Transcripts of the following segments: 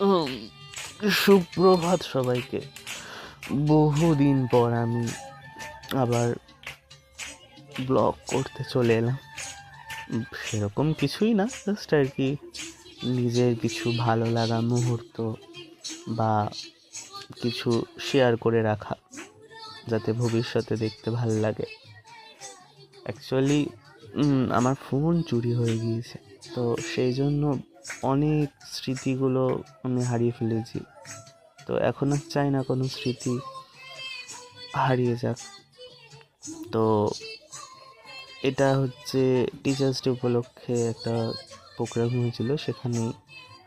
উম, সুপ্রভাত সবাইকে। বহুদিন পর আমি আবার ব্লগ করতে চলে এলাম। সেরকম কিছুই না জাস্ট আর কি নিজের কিছু ভালো লাগা মুহূর্ত বা কিছু শেয়ার করে রাখা যাতে ভবিষ্যতে দেখতে ভালো লাগে। অ্যাকচুয়ালি আমার ফোন চুরি হয়ে গিয়েছে তো সেই জন্য অনেক স্মৃতিগুলো আমি হারিয়ে ফেলেছি। তো এখন আর চাই না কোনো স্মৃতি হারিয়ে যাক। তো এটা হচ্ছে টিচার্স ডে উপলক্ষে একটা প্রোগ্রাম হয়েছিল, সেখানে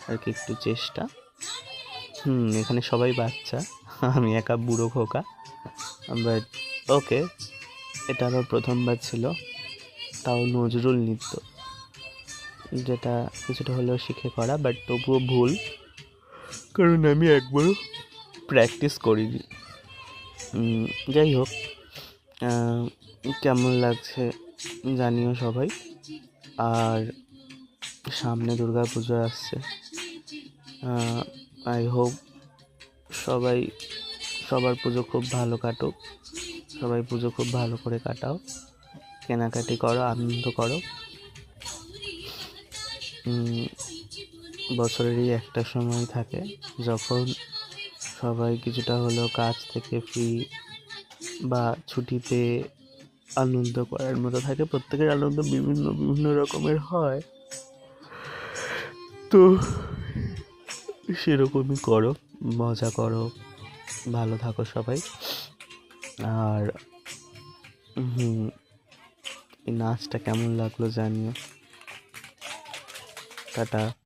আর কি একটু চেষ্টা। হুম, এখানে সবাই বাচ্চা, আমি একা বুড়ো খোকা। বাট ওকে এটা আমার প্রথমবার ছিল। তাও নজরুল নৃত্য। যেটা কিছুটা হলেও শিখে করা বাট তবুও ভুল। কারণ আমি একবারও প্র্যাকটিস করিনি। যাই হোক কেমন লাগছে জানিও সবাই। আর সামনে দুর্গা পুজো আসছে। আই হোপ সবাই সবার পুজো খুব ভালো কাটুক। সবাই পুজো খুব ভালো করে কাটাও। কেনাকাটি করো আনন্দ করো। বছরেরই একটা সময় থাকে যখন সবাই কিছুটা হলেও কাজ থেকে ফ্রি বা ছুটিতে আনন্দ করার মতো থাকে। প্রত্যেকের আনন্দ বিভিন্ন বিভিন্ন রকমের হয়। তো সেরকমই করো, মজা করো, ভালো থাকো সবাই। আর এই নাচটা কেমন লাগল জানিও। 好的。